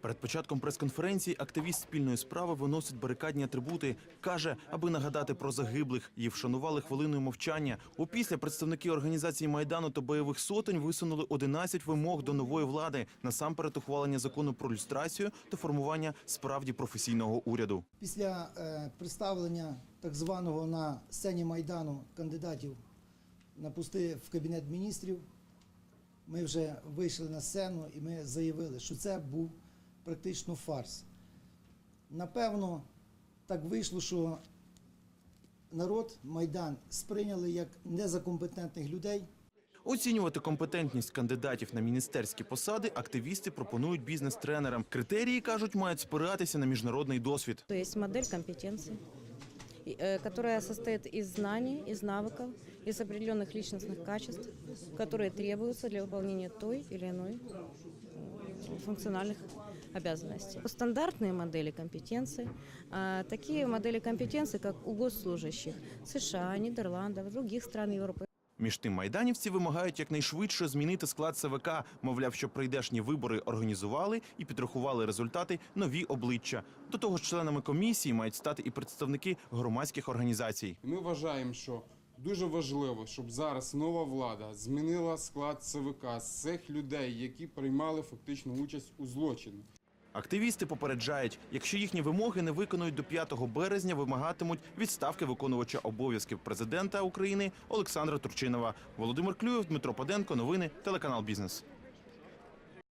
Перед початком прес-конференції активіст спільної справи виносить барикадні атрибути. Каже, аби нагадати про загиблих. Її вшанували хвилиною мовчання. Опісля представники організації майдану та бойових сотень висунули 11 вимог до нової влади. Насамперед ухвалення закону про люстрацію та формування справді професійного уряду. Після е, представлення так званого на сцені Майдану кандидатів на пости в Кабінет міністрів, ми вже вийшли на сцену і ми заявили, що це був практично фарс. Напевно, так вийшло, що народ Майдан сприйняли як незакомпетентних людей. Оцінювати компетентність кандидатів на міністерські посади активісти пропонують бізнес-тренерам. Критерії кажуть, мають спиратися на міжнародний досвід. То есть модель э, которая состоит из знаний, из навыков, из определенных личностных качеств, которые требуются для выполнения той или иной э, функциональных обязанностей. Стандартные модели компетенций, э, такие модели компетенций, как у госслужащих США, Нидерландов, других стран Европы, Між тим майданівці вимагають якнайшвидше змінити склад ЦВК. Мовляв, що прийдешні вибори організували і підрахували результати нові обличчя. До того ж, членами комісії мають стати і представники громадських організацій. Ми вважаємо, що дуже важливо, щоб зараз нова влада змінила склад ЦВК з цих людей, які приймали фактично участь у злочині. Активісти попереджають, якщо їхні вимоги не виконують до 5 березня, вимагатимуть відставки виконувача обов'язків президента України Олександра Турчинова. Володимир Клюєв, Дмитро Паденко. Новини телеканал Бізнес.